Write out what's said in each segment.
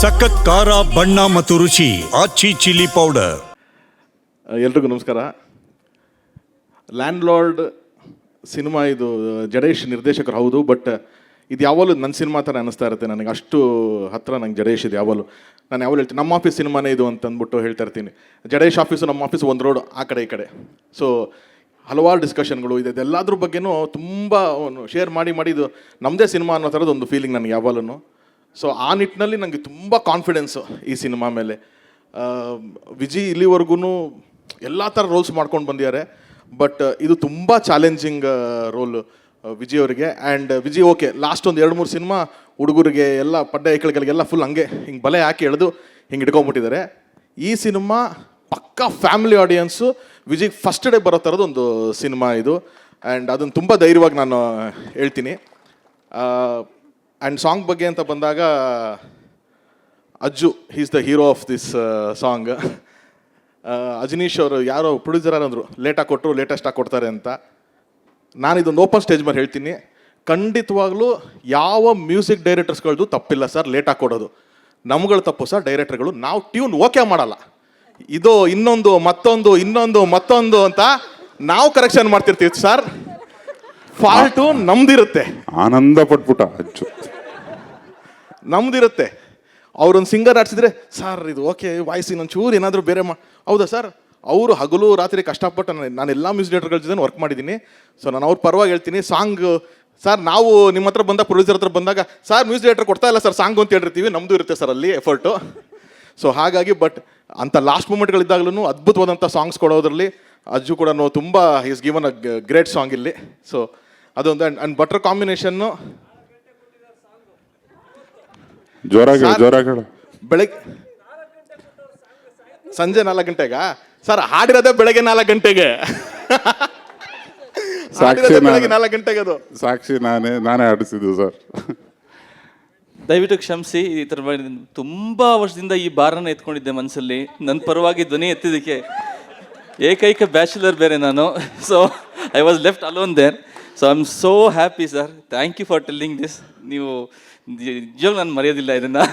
ಸಖತ್ ಖಾರ, ಬಣ್ಣ ಮತ್ತು ರುಚಿ, ಆಚಿ ಚಿಲ್ಲಿ ಪೌಡರ್. ಎಲ್ರಿಗೂ ನಮಸ್ಕಾರ. ಲ್ಯಾಂಡ್ ಲಾರ್ಡ್ ಸಿನಿಮಾ ಇದು ಜಡೇಶ್ ನಿರ್ದೇಶಕರು ಹೌದು, ಬಟ್ ಇದು ಯಾವಾಗಲೂ ನನ್ನ ಸಿನಿಮಾ ಥರ ಅನ್ನಿಸ್ತಾ ಇರುತ್ತೆ ನನಗೆ. ಅಷ್ಟು ಹತ್ರ ನಂಗೆ ಜಡೇಶ್ ಇದು ಯಾವಾಗಲೂ ನಾನು ಯಾವಾಗ ಹೇಳ್ತೀನಿ, ನಮ್ಮ ಆಫೀಸ್ ಸಿನಿಮಾನೇ ಇದು ಅಂತ ಅಂದ್ಬಿಟ್ಟು ಹೇಳ್ತಾ ಇರ್ತೀನಿ. ಜಡೇಶ್ ಆಫೀಸು, ನಮ್ಮ ಆಫೀಸ್ ಒಂದು ರೋಡ್ ಆ ಕಡೆ ಈ ಕಡೆ. ಸೊ ಹಲವಾರು ಡಿಸ್ಕಷನ್ಗಳು ಇದೆ. ಇದೆಲ್ಲದ್ರ ಬಗ್ಗೆನೂ ತುಂಬ ಶೇರ್ ಮಾಡಿ ಮಾಡಿ ಇದು ನಮ್ಮದೇ ಸಿನಿಮಾ ಅನ್ನೋ ಥರದ್ದು ಒಂದು ಫೀಲಿಂಗ್ ನನಗೆ ಯಾವಾಗಲೂ ಸೊ ಆ ನಿಟ್ಟಿನಲ್ಲಿ ನನಗೆ ತುಂಬ ಕಾನ್ಫಿಡೆನ್ಸ್ ಈ ಸಿನಿಮಾ ಮೇಲೆ. ವಿಜಿ ಇಲ್ಲಿವರೆಗೂ ಎಲ್ಲ ಥರ ರೋಲ್ಸ್ ಮಾಡ್ಕೊಂಡು ಬಂದಿದ್ದಾರೆ. ಬಟ್ ಇದು ತುಂಬ ಚಾಲೆಂಜಿಂಗ್ ರೋಲ್ ವಿಜಯ್ ಅವರಿಗೆ. ಆ್ಯಂಡ್ ವಿಜಿ ಓಕೆ ಲಾಸ್ಟ್ ಒಂದು ಎರಡು ಮೂರು ಸಿನಿಮಾ ಹುಡುಗರಿಗೆ ಎಲ್ಲ ಪಡ್ಡೆ ಐಕಳಿಗಳಿಗೆಲ್ಲ ಫುಲ್ ಹಂಗೆ ಹಿಂಗೆ ಬಲೆ ಹಾಕಿ ಎಳೆದು ಹಿಂಗೆ ಇಟ್ಕೊಂಬಿಟ್ಟಿದ್ದಾರೆ. ಈ ಸಿನಿಮಾ ಪಕ್ಕಾ ಫ್ಯಾಮಿಲಿ ಆಡಿಯನ್ಸು ವಿಜಿ ಫಸ್ಟ್ ಡೇ ಬರೋ ಥರದ್ದು ಒಂದು ಸಿನಿಮಾ ಇದು. ಆ್ಯಂಡ್ ಅದನ್ನು ತುಂಬ ಧೈರ್ಯವಾಗಿ ನಾನು ಹೇಳ್ತೀನಿ. ಆ್ಯಂಡ್ ಸಾಂಗ್ ಬಗ್ಗೆ ಅಂತ ಬಂದಾಗ, Ajju he's the hero of this song Ajaneesh ಅವರು ಯಾರೋ ಪ್ರೊಡ್ಯೂಸರ್ ಅಂದರು ಲೇಟಾಗಿ ಕೊಟ್ಟರು ಲೇಟೆಸ್ಟಾಗಿ ಕೊಡ್ತಾರೆ ಅಂತ. ನಾನು ಇದೊಂದು ಓಪನ್ ಸ್ಟೇಜ್ ಮೇಲೆ ಹೇಳ್ತೀನಿ. ಖಂಡಿತವಾಗ್ಲೂ ಯಾವ ಮ್ಯೂಸಿಕ್ ಡೈರೆಕ್ಟರ್ಸ್ಗಳದ್ದು ತಪ್ಪಿಲ್ಲ ಸರ್ ಲೇಟಾಗಿ ಕೊಡೋದು. ನಮ್ಗಳು ತಪ್ಪು ಸರ್ ಡೈರೆಕ್ಟರ್ಗಳು ನಾವು ಟ್ಯೂನ್ ಓಕೆ ಮಾಡಲ್ಲ. ಇದು ಇನ್ನೊಂದು, ಮತ್ತೊಂದು ಇನ್ನೊಂದು, ಮತ್ತೊಂದು ಅಂತ ನಾವು ಕರೆಕ್ಷನ್ ಮಾಡ್ತಿರ್ತೀವಿ ಸರ್. ಫಾಲ್ಟು ನಮ್ದಿರುತ್ತೆ. ಆನಂದ ಪಟ್ಬಿಟ್ಟ ಅಚ್ಚು. ನಮ್ದಿರುತ್ತೆ. ಅವ್ರೊಂದು ಸಿಂಗರ್ ಆಡ್ಸಿದ್ರೆ ಸರ್ ಇದು ಓಕೆ ವಾಯ್ಸ್ ಇನ್ನೊಂದು ಚೂರು ಏನಾದರೂ ಬೇರೆ ಮಾ ಹೌದಾ ಸರ್? ಅವರು ಹಗಲು ರಾತ್ರಿ ಕಷ್ಟಪಟ್ಟು ನಾನು ನಾನು ಎಲ್ಲ ಮ್ಯೂಸಿಕ್ ಡೈರೆಕ್ಟರ್ಗಳ ಜೊತೆ ವರ್ಕ್ ಮಾಡಿದ್ದೀನಿ ಸೊ ನಾನು ಅವ್ರ ಪರವಾಗಿ ಹೇಳ್ತೀನಿ ಸಾಂಗ್ ಸರ್ ನಾವು ನಿಮ್ಮ ಹತ್ರ ಬಂದಾಗ ಪ್ರೊಡ್ಯೂಸರ್ ಹತ್ರ ಬಂದಾಗ ಸರ್ ಮ್ಯೂಸಿಕ್ ಡೈರೆಕ್ಟರ್ ಕೊಡ್ತಾ ಇಲ್ಲ ಸರ್ ಸಾಂಗ್ ಅಂತ ಹೇಳಿರ್ತೀವಿ ನಮ್ಮದು ಇರುತ್ತೆ ಸರ್ ಅಲ್ಲಿ ಎಫರ್ಟು. ಸೊ ಹಾಗಾಗಿ ಬಟ್ ಅಂಥ ಲಾಸ್ಟ್ ಮೂಮೆಂಟ್ಗಳಿದ್ದಾಗಲೂ ಅದ್ಭುತವಾದಂಥ ಸಾಂಗ್ಸ್ ಕೊಡೋದ್ರಲ್ಲಿ ಅಜ್ಜು ಕೂಡ ತುಂಬ is given a great song ಇಲ್ಲಿ. ಸೊ ಅದೊಂದು ಅಂಡ್ ಬಟರ್ ಕಾಂಬಿನೇಷನ್ನು ಜೋರಾಗಿ ಬೆಳಗ್ಗೆ ಸಂಜೆ ನಾಲ್ಕು ಗಂಟೆಗ? ಸರ್ ಹಾಡಿರೋದೇ ಬೆಳಗ್ಗೆ ನಾಲ್ಕು ಗಂಟೆಗೆ. ಸಾಕ್ಷಿ ಬೆಳಗ್ಗೆ ನಾನು ನಾಲ್ಕು ಗಂಟೆಗೆ ಅದು. ಸಾಕ್ಷಿ ನಾನೇ ನಾನೇ ಆಡಿಸಿದ್ದು ಸರ್. ದಯವಿಟ್ಟು ಕ್ಷಮಿಸಿ ಈ ಥರ ತುಂಬ ವರ್ಷದಿಂದ ಈ ಬಾರನ್ನು ಎತ್ಕೊಂಡಿದ್ದೆ ಮನಸ್ಸಲ್ಲಿ ನನ್ನ ಪರವಾಗಿ ಧ್ವನಿ ಎತ್ತಿದ್ದಕ್ಕೆ ಏಕೈಕ ಬ್ಯಾಚುಲರ್ ಬೇರೆ ನಾನು. So I was left alone there so I am so happy sir thank you for telling this ನೀವು ನಿಜವಾಗ ನಾನು ಮರೆಯೋದಿಲ್ಲ ಇದನ್ನು.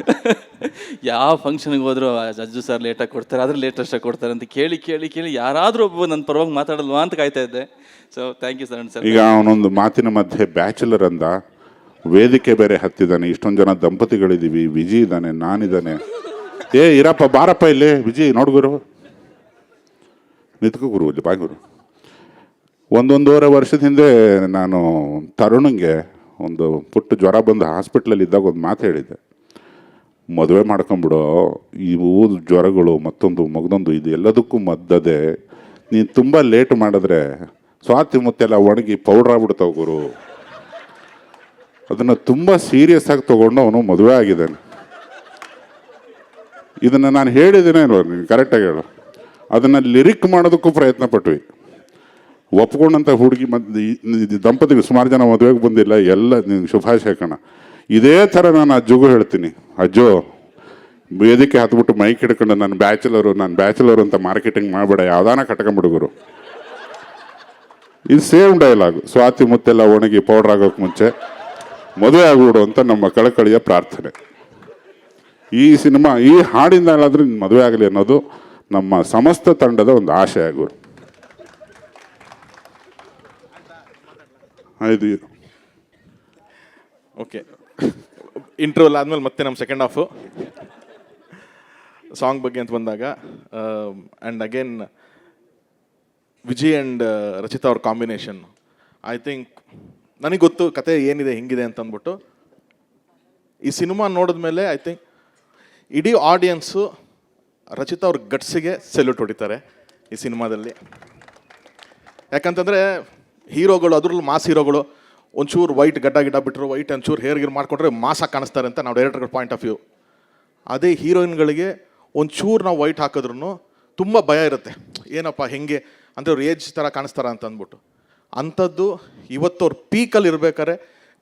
ಯಾವ ಫಂಕ್ಷನ್ಗೆ ಹೋದರೂ ಅಜ್ಜು ಸರ್ ಲೇಟಾಗಿ ಕೊಡ್ತಾರೆ, ಆದ್ರೆ ಲೇಟೆಸ್ಟಾಗಿ ಕೊಡ್ತಾರೆ ಅಂತ ಕೇಳಿ ಕೇಳಿ ಕೇಳಿ ಯಾರಾದರೂ ಒಬ್ಬ ನನ್ನ ಪರವಾಗಿ ಮಾತಾಡಲ್ವಾ ಅಂತ ಕಾಯ್ತಾ ಇದ್ದೆ. So thank you sir sir ಈಗ ಅವನೊಂದು ಮಾತಿನ ಮಧ್ಯೆ ಬ್ಯಾಚುಲರ್ ಅಂದ, ವೇದಿಕೆ ಬೇರೆ ಹತ್ತಿದ್ದಾನೆ, ಇಷ್ಟೊಂದು ಜನ ದಂಪತಿಗಳಿದ್ದೀವಿ ವಿಜಿ ಇದ್ದಾನೆ, ನಾನಿದ್ದಾನೆ. ಏ, ಇರಪ್ಪ, ಬಾರಪ್ಪ ಇಲ್ಲಿ, ವಿಜಿ ನೋಡ್ಗುರು ನಿತ್ಕೋ ಗುರು, ಇಲ್ಲಿ ಬಾಯ್ ಗುರು. ಒಂದೊಂದೂವರೆ ವರ್ಷದ ಹಿಂದೆ ನಾನು ತರುಣಂಗೆ ಒಂದು ಪುಟ್ಟ ಜ್ವರ ಬಂದು ಹಾಸ್ಪಿಟ್ಲಲ್ಲಿ ಇದ್ದಾಗ ಒಂದು ಮಾತು ಹೇಳಿದ್ದೆ. ಮದುವೆ ಮಾಡ್ಕೊಂಬಿಡು ಇವು ಜ್ವರಗಳು ಮತ್ತೊಂದು ಮಗದೊಂದು ಇದು ಎಲ್ಲದಕ್ಕೂ ಮದ್ದದೆ, ನೀನು ತುಂಬ ಲೇಟ್ ಮಾಡಿದ್ರೆ ಸ್ವಾತಿ ಮುತ್ತೆಲ್ಲ ಒಣಗಿ ಪೌಡ್ರ್ ಆಗ್ಬಿಡ್ತಾವೆ ಗುರು. ಅದನ್ನು ತುಂಬ ಸೀರಿಯಸ್ ಆಗಿ ತೊಗೊಂಡು ಅವನು ಮದುವೆ ಆಗಿದ್ದಾನೆ. ಇದನ್ನು ನಾನು ಹೇಳಿದ್ದೇನೆ ಕರೆಕ್ಟಾಗಿ ಹೇಳು. ಅದನ್ನು ಲಿರಿಕ್ ಮಾಡೋದಕ್ಕೂ ಪ್ರಯತ್ನ ಪಟ್ವಿ ಒಪ್ಕೊಂಡಂಥ ಹುಡುಗಿ ಮತ್ತು ದಂಪತಿಗೆ ಸುಮಾರು ಜನ ಮದುವೆಗೆ ಬಂದಿಲ್ಲ, ಎಲ್ಲ ಶುಭಾಶಯ ಕಣ. ಇದೇ ಥರ ನಾನು ಅಜ್ಜುಗೂ ಹೇಳ್ತೀನಿ, ಅಜ್ಜು, ವೇದಿಕೆ ಹತ್ಬಿಟ್ಟು ಮೈಕ್ ಹಿಡ್ಕೊಂಡು ನಾನು ಬ್ಯಾಚುಲರು ನಾನು ಬ್ಯಾಚುಲರು ಅಂತ ಮಾರ್ಕೆಟಿಂಗ್ ಮಾಡಬೇಡ, ಯಾವ್ದಾನ ಕಟ್ಕೊಂಬಿಡುಗರು ಇದು ಸೇಮ್ ಡೈಲಾಗ್ ಸ್ವಾತಿ ಮುತ್ತೆಲ್ಲ ಒಣಗಿ ಪೌಡ್ರ್ ಆಗೋಕೆ ಮುಂಚೆ ಮದುವೆ ಆಗ್ಬಿಡು ಅಂತ ನಮ್ಮ ಕಳಕಳಿಯ ಪ್ರಾರ್ಥನೆ. ಈ ಸಿನಿಮಾ, ಈ ಹಾಡಿನಲ್ಲಾದರೂ ನಿನ್ನ ಮದುವೆ ಆಗಲಿ ಅನ್ನೋದು ನಮ್ಮ ಸಮಸ್ತ ತಂಡದ ಒಂದು ಆಶಯ ಗುರು ಆಯ್ತು ಓಕೆ ಇಂಟರ್ವಲ್ ಆದಮೇಲೆ ಮತ್ತೆ ನಮ್ಮ ಸೆಕೆಂಡ್ ಹಾಫು ಸಾಂಗ್ ಬಗ್ಗೆ ಅಂತ ಬಂದಾಗ and again Vijay and Rachita ಅವ್ರ ಕಾಂಬಿನೇಷನ್ ಐ ಥಿಂಕ್ ನನಗೆ ಗೊತ್ತು ಕತೆ ಏನಿದೆ, ಹೆಂಗಿದೆ ಅಂತ ಅಂದ್ಬಿಟ್ಟು. ಈ ಸಿನಿಮಾ ನೋಡಿದ್ಮೇಲೆ ಐ ಥಿಂಕ್ ಇಡೀ ಆಡಿಯನ್ಸು ರಚಿತಾ ಅವ್ರ ಗಟ್ಸಿಗೆ ಸೆಲ್ಯೂಟ್ ಹೊಡಿತಾರೆ ಈ ಸಿನಿಮಾದಲ್ಲಿ. ಯಾಕಂತಂದರೆ ಹೀರೋಗಳು, ಅದ್ರಲ್ಲಿ ಮಾಸ್ ಹೀರೋಗಳು, ಒಂಚೂರು ವೈಟ್ ಗಡ್ಡ ಗಿಡ್ಡ ಬಿಟ್ಟರು ವೈಟ್ ಒಂಚೂರು ಹೇರ್ ಗಿರ್ ಮಾಡ್ಕೊಂಡ್ರೆ ಮಾಸಾಗಿ ಕಾಣಿಸ್ತಾರೆ ಅಂತ ನಾವು ಡೈರೆಕ್ಟರ್ಗಳ ಪಾಯಿಂಟ್ ಆಫ್ ವ್ಯೂ ಅದೇ ಹೀರೋಯಿನ್ಗಳಿಗೆ ಒಂಚೂರು ನಾವು ವೈಟ್ ಹಾಕಿದ್ರು ತುಂಬ ಭಯ ಇರುತ್ತೆ. ಏನಪ್ಪ, ಹೆಂಗೆ? ಅಂದರೆ ಅವ್ರು ಏಜ್ ಥರ ಕಾಣಿಸ್ತಾರ ಅಂತ ಅಂದ್ಬಿಟ್ಟು. ಅಂಥದ್ದು ಇವತ್ತು ಅವ್ರ ಪೀಕಲ್ಲಿ ಇರಬೇಕಾದ್ರೆ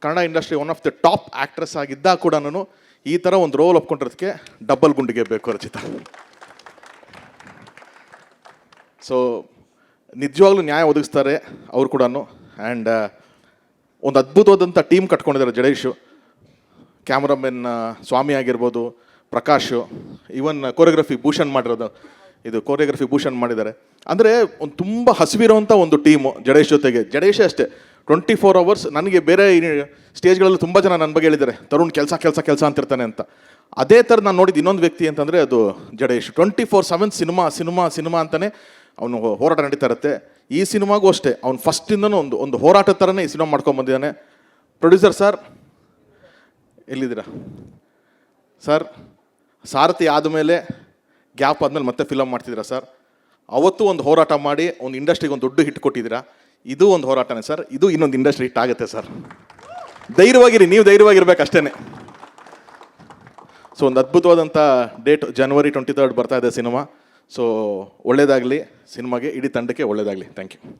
Kannada industry one of the top actress ಆಗಿದ್ದಾಗ ಕೂಡ ನಾನು ಈ ಥರ ಒಂದು ರೋಲ್ ಒಪ್ಕೊಂಡಿರೋದಕ್ಕೆ ಡಬಲ್ ಗುಂಡಿಗೆ ಬೇಕು ರಚಿತಾ. ಸೊ ನಿಜವಾಗ್ಲೂ ನ್ಯಾಯ ಒದಗಿಸ್ತಾರೆ ಅವರು ಕೂಡ ಆ್ಯಂಡ್ ಒಂದು ಅದ್ಭುತವಾದಂಥ ಟೀಮ್ ಕಟ್ಕೊಂಡಿದ್ದಾರೆ ಜಡೇಶು. ಕ್ಯಾಮ್ರಾಮೆನ್ ಸ್ವಾಮಿ ಆಗಿರ್ಬೋದು, ಪ್ರಕಾಶು, ಈವನ್ ಕೋರಿಯೋಗ್ರಫಿ ಭೂಷಣ್ ಮಾಡಿರೋದು. ಇದು ಕೋರಿಯೋಗ್ರಫಿ ಭೂಷಣ್ ಮಾಡಿದ್ದಾರೆ. ಅಂದರೆ ಒಂದು ತುಂಬ ಹಸಿವಿರೋವಂಥ ಒಂದು ಟೀಮು ಜಡೇಶ್ ಜೊತೆಗೆ. ಜಡೇಶೇ ಅಷ್ಟೇ. ಟ್ವೆಂಟಿ ಫೋರ್ ಅವರ್ಸ್ ನನಗೆ ಬೇರೆ ಸ್ಟೇಜ್ಗಳಲ್ಲಿ ತುಂಬ ಜನ ನನ್ನ ಬಗ್ಗೆ ಹೇಳಿದ್ದಾರೆ. ತರುಣ್ ಕೆಲಸ ಕೆಲಸ ಕೆಲಸ ಅಂತಿರ್ತಾನೆ ಅಂತ. ಅದೇ ಥರ ನಾನು ನೋಡಿದ ಇನ್ನೊಂದು ವ್ಯಕ್ತಿ ಅಂತಂದರೆ ಅದು Jadesh. Twenty four seven cinema cinema cinema ಅಂತಲೇ ಅವನು ಹೋರಾಟ ನಡೀತಾ ಇರುತ್ತೆ. ಈ ಸಿನಿಮಾಗೂ ಅಷ್ಟೇ. ಅವ್ನು ಫಸ್ಟಿಂದನೂ ಒಂದು ಒಂದು ಹೋರಾಟದ ಥರನೇ ಈ ಸಿನಿಮಾ ಮಾಡ್ಕೊಂಬಂದಿದ್ದಾನೆ ಪ್ರೊಡ್ಯೂಸರ್, ಸರ್, ಎಲ್ಲಿದ್ದೀರಾ? ಸರ್, ಸಾರಥಿ ಆದಮೇಲೆ ಗ್ಯಾಪ್ ಆದಮೇಲೆ ಮತ್ತೆ ಫಿಲಮ್ ಮಾಡ್ತಿದ್ದೀರಾ, ಸರ್? ಅವತ್ತು ಒಂದು ಹೋರಾಟ ಮಾಡಿ, ಒಂದು ಇಂಡಸ್ಟ್ರಿಗೆ ಒಂದು ದೊಡ್ಡ ಹಿಟ್ ಕೊಟ್ಟಿದ್ದೀರಾ? ಇದು ಒಂದು ಹೋರಾಟನೇ, ಸರ್. ಇದು ಇನ್ನೊಂದು ಇಂಡಸ್ಟ್ರಿ ಹಿಟ್ ಆಗುತ್ತೆ, ಸರ್. ಧೈರ್ಯವಾಗಿರಿ, ನೀವು ಧೈರ್ಯವಾಗಿರ್ಬೇಕು ಅಷ್ಟೇ ಸೊ ಒಂದು ಅದ್ಭುತವಾದಂಥ ಡೇಟ್ ಜನವರಿ ಟ್ವೆಂಟಿ ತರ್ಡ್ ಬರ್ತಾ ಇದೆ ಸಿನಿಮಾ. ಸೊ ಒಳ್ಳೇದಾಗಲಿ ಸಿನಿಮಾಗೆ ಇಡೀ ತಂಡಕ್ಕೆ ಒಳ್ಳೇದಾಗಲಿ. Thank you